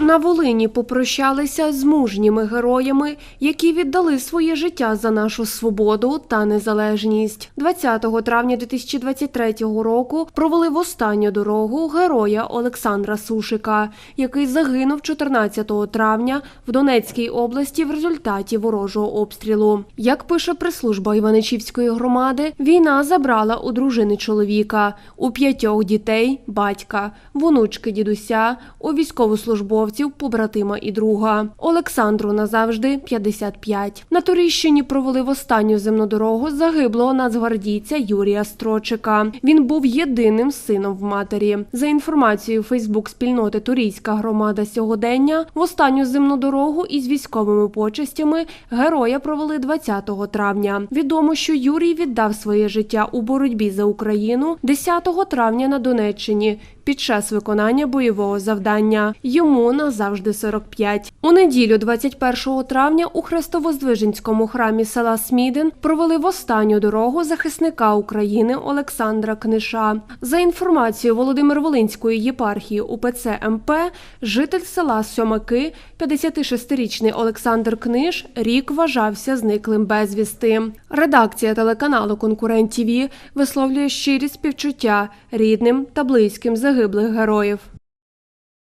На Волині попрощалися з мужніми героями, які віддали своє життя за нашу свободу та незалежність. 20 травня 2023 року провели в останню дорогу героя Олександра Сушика, який загинув 14 травня в Донецькій області в результаті ворожого обстрілу. Як пише прес-служба Іваничівської громади, війна забрала у дружини чоловіка, у п'ятьох дітей батька, в онучки дідуся, у військовослужбовців, побратима і друга. Олександру назавжди 55. На Туріщині провели в останню земну дорогу загиблого нацгвардійця Юрія Строчика. Він був єдиним сином в матері. За інформацією Фейсбук-спільноти Турійська громада сьогодення в останню земну дорогу із військовими почестями героя провели 20 травня. Відомо, що Юрій віддав своє життя у боротьбі за Україну 10 травня на Донеччині під час виконання бойового завдання. Йому назавжди 45. У неділю, 21 травня, у Хрестовоздвиженському храмі села Смідин провели в останню дорогу захисника України Олександра Книша. За інформацією Володимир-Волинської єпархії УПЦ МП, житель села Сьомаки, 56-річний Олександр Книж, рік вважався зниклим безвісти. Редакція телеканалу Конкурент ТІВІ висловлює щирі співчуття рідним та близьким загиблих героїв.